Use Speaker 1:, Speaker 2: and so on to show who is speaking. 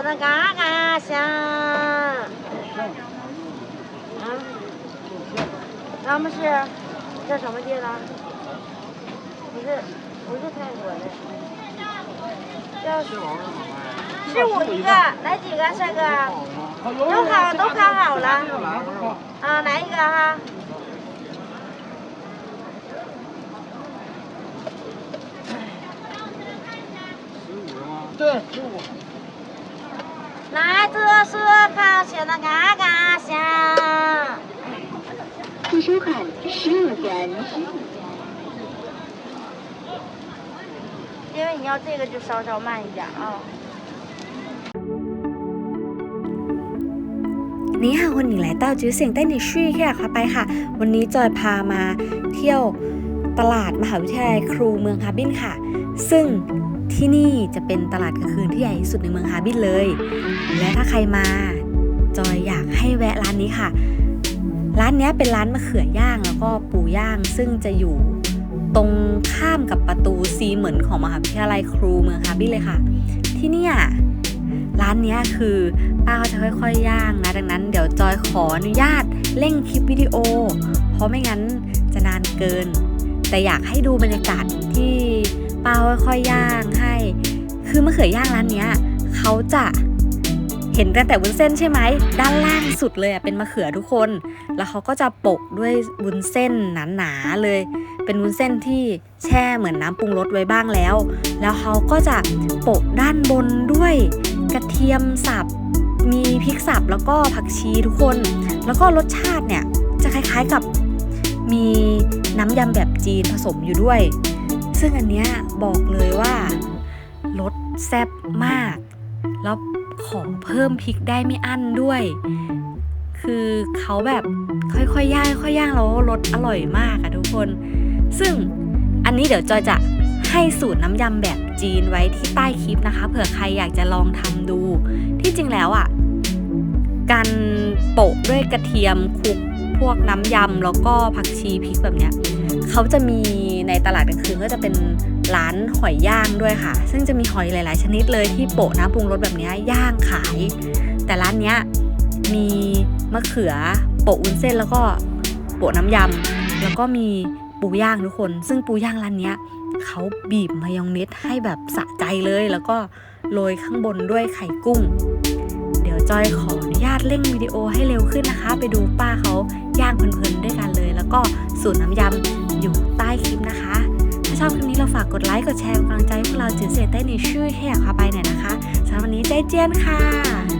Speaker 1: 写的嘎嘎香。啊，咱们是这什么地的？不是，不是泰国的。叫是五一个，来几个，帅哥？都好，都看好了。啊，来一个哈。
Speaker 2: 对，十五。
Speaker 1: 来，这是康写的嘎嘎响。
Speaker 3: 请收看十五元。
Speaker 1: 因为你要这个就稍稍慢一点啊。
Speaker 4: นี่ค่ะคนหญิงหลายเต้าจื้อเสียงใต้ในชื่อแค่ค่ะไปค่ะ วันนี้จอยพามาเที่ยวตลาดมหาวิทยาลัยครูเมืองฮาร์บินค่ะ ซึ่ง ที่นี่จะเป็นตลาดกลางคืนที่ใหญ่ที่สุดในเมืองฮาบินเลย และถ้าใครมา จอยอยากให้แวะร้านนี้ค่ะ ร้านนี้เป็นร้านมะเขือย่างแล้วก็ปูย่างซึ่งจะอยู่ตรงข้ามกับประตูซีเหมือนของมหาวิทยาลัยครูเมืองฮาบินเลยค่ะ ที่เนี่ยร้านนี้คือป้าเขาจะค่อยๆย่างนะ ดังนั้นเดี๋ยวจอยขออนุญาตเร่งคลิปวิดีโอ เพราะไม่งั้นจะนานเกิน แต่อยากให้ดูบรรยากาศที่ ป้าค่อยๆย่างให้ คือมะเขือย่างร้านเนี้ยเขาจะเห็นกันแต่วุ้นเส้นใช่ไหมด้านล่างสุดเลยอะเป็นมะเขือทุกคน แล้วเขาก็จะโปะด้วยวุ้นเส้นหนาๆเลย เป็นวุ้นเส้นที่แช่เหมือนน้ำปรุงรสไว้บ้างแล้ว แล้วเขาก็จะโปะด้านบนด้วยกระเทียมสับมีพริกสับแล้วก็ผักชีทุกคน แล้วก็รสชาติเนี่ยจะคล้ายๆกับมีน้ำยำแบบจีนผสมอยู่ด้วย ซึ่งอันเนี้ยบอกเลยว่ารสแซ่บมาก แล้วขอเพิ่มพริกได้ไม่อั้นด้วย คือเขาแบบค่อยๆย่างค่อยย่างแล้วรสอร่อยมากอะทุกคน ซึ่งอันนี้เดี๋ยวจอยจะให้สูตรน้ำยำแบบจีนไว้ที่ใต้คลิปนะคะ เผื่อใครอยากจะลองทำดู ที่จริงแล้วอะ การโปะด้วยกระเทียมคลุก พวกน้ำยำแล้วก็ผักชีพริกแบบเนี้ยเขาจะมีในตลาดกลางคืนก็จะเป็นร้านหอยย่างด้วยค่ะ ซึ่งจะมีหอยหลาย ๆ ชนิดเลยที่โปะน้ำปรุงรสแบบนี้ย่างขาย แต่ร้านเนี้ยมีมะเขือโปะวุ้นเส้นแล้วก็โปะน้ำยำแล้วก็มีปูย่างทุกคน ซึ่งปูย่างร้านเนี้ยเขาบีบมายองเนสให้แบบสะใจเลย แล้วก็โรยข้างบนด้วยไข่กุ้ง จอยขออนุญาตเร่งวิดีโอให้เร็วขึ้นนะคะ ไปดูป้าเขาย่างเพลินๆด้วยกันเลย แล้วก็สูตรน้ำยำอยู่ใต้คลิปนะคะ ถ้าชอบคลิปนี้เราฝากกดไลค์กดแชร์เป็นกำลังใจพวกเราจืดเสียใต้ในชื่อแค่อยากพาไปหน่อยนะคะสำหรับวันนี้ใจเจียนค่ะ